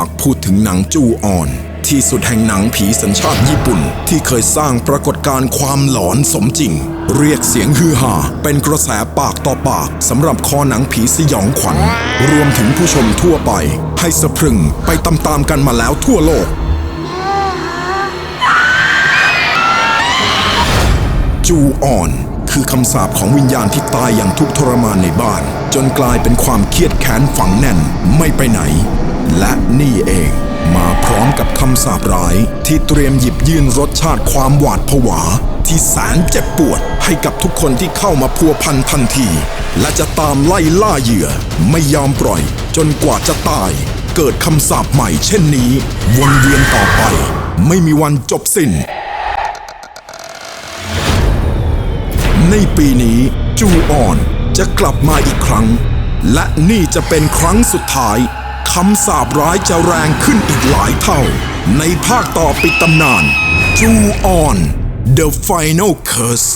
ากพูดถึงหนังจูออน ที่สุดแห่งหนังผีสัญชาติญี่ปุ่น ที่เคยสร้างปรากฏการณ์ความหลอนสมจริง เรียกเสียงฮือฮาเป็นกระแสปากต่อปากสำหรับคอหนังผีสยองขวัญ รวมถึงผู้ชมทั่วไป ให้สะพรึงไปตามๆกันมาแล้วทั่วโลกจูออน คือคำสาปของวิญญาณที่ตายอย่างทุกทรมานในบ้าน จนกลายเป็นความเครียดแค้นฝังแน่นไม่ไปไหน และนี่เอง มาพร้อมกับคำสาปร้ายที่เตรียมหยิบยื่นรสชาติความหวาดผวา ที่แสนเจ็บปวดให้กับทุกคนที่เข้ามาพัวพันทันที และจะตามไล่ล่าเหยื่อ ไม่ยอมปล่อย จนกว่าจะตาย เกิดคำสาปใหม่เช่นนี้ วนเวียนต่อไป ไม่มีวันจบสิ้น ในปีนี้จูออนจะกลับมาอีกครั้ง และนี่จะเป็นครั้งสุดท้าย คำสาปร้ายจะแรงขึ้นอีกหลายเท่า ในภาคต่อปิดตำนานจูออน The Final Curse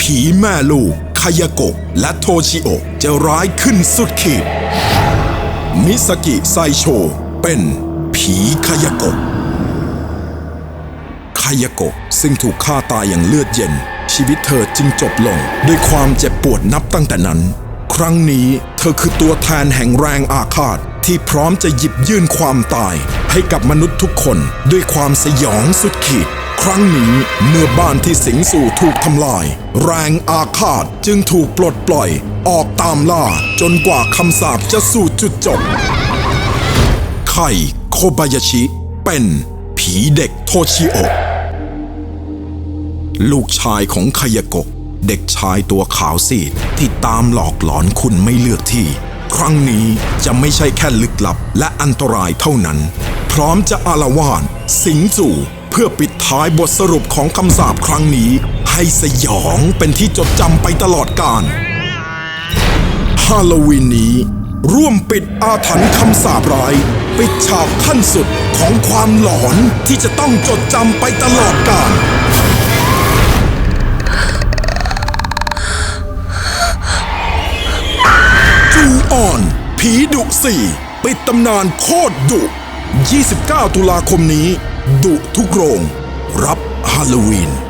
ผีแม่ลูกคายโกะและโทชิโอจะร้ายขึ้นสุดขีด มิสกิไซโชเป็นผีคายโกะคายโกะซึ่งถูกฆ่าตายอย่างเลือดเย็น ชีวิตเธอจึงจบลงด้วยความเจ็บปวดนับตั้งแต่นั้น ครั้งนี้ เธอคือตัวแทนแห่งแรงอาฆาตที่พร้อมจะหยิบยื่นความตาย ให้กับมนุษย์ทุกคนด้วยความสยองสุดขีด ครั้งนี้เมื่อบ้านที่สิงสู่ถูกทำลาย แรงอาฆาตจึงถูกปลดปล่อย ออกตามล่าจนกว่าคำสาปจะสู่จุดจบไคโคบายาชิ เป็นผีเด็กโทชิโอลูกชายของคายโกะ เด็กชายตัวขาวซีดที่ตามหลอกหลอนคุณไม่เลือกที่ ครั้งนี้จะไม่ใช่แค่ลึกลับและอันตรายเท่านั้น พร้อมจะอารวาสสิงสู่เพื่อปิดท้ายบทสรุปของคำสาปครั้งนี้ ให้สยองเป็นที่จดจำไปตลอดกาลฮาโลวีนนี้ ร่วมปิดอาถรรพ์คำสาปร้าย ปิดฉากขั้นสุดของความหลอนที่จะต้องจดจำไปตลอดกาล ผีดุสี่ปิดตำนานโคตรดุ 29 ตุลาคมนี้ ดุทุกโรง รับฮาโลวีน